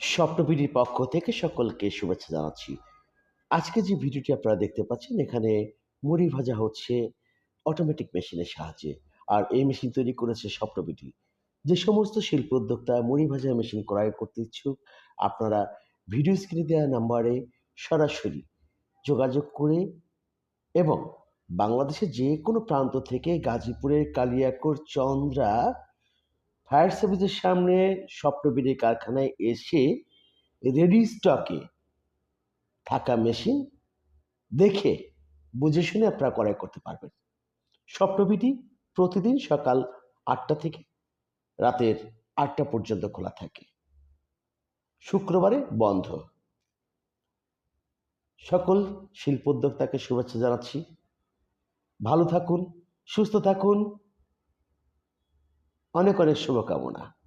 স্বপ্নবিডির পক্ষ থেকে সকলকে শুভেচ্ছা জানাচ্ছি। আজকে যে ভিডিওটি আপনারা দেখতে পাচ্ছেন, এখানে মুড়ি ভাজা হচ্ছে অটোমেটিক মেশিনের সাহায্যে। আর এই মেশিন তৈরি করেছে স্বপ্নবিডি যে সমস্ত শিল্প উদ্যোক্তা মুড়ি ভাজা মেশিন ক্রয় করতে ইচ্ছুক, আপনারা ভিডিও স্ক্রিনে দেওয়া নাম্বারে সরাসরি যোগাযোগ করে এবং বাংলাদেশের যে কোনো প্রান্ত থেকে গাজীপুরের কালিয়াকোর চন্দ্রা ফায়ার সার্ভিসের সামনে স্বপ্নবিড়ি কারখানায় এসে রেডি স্টকে থাকা মেশিন দেখে, বুঝে শুনে আপনারা ক্রয় করতে পারবেন। স্বপ্নবিটি প্রতিদিন সকাল আটটা থেকে রাতের আটটা পর্যন্ত খোলা থাকে। শুক্রবারে বন্ধ। সকল শিল্পোদ্যোক্তাকে শুভেচ্ছা জানাচ্ছি। ভালো থাকুন, সুস্থ থাকুন। অনেক অনেক শুভকামনা।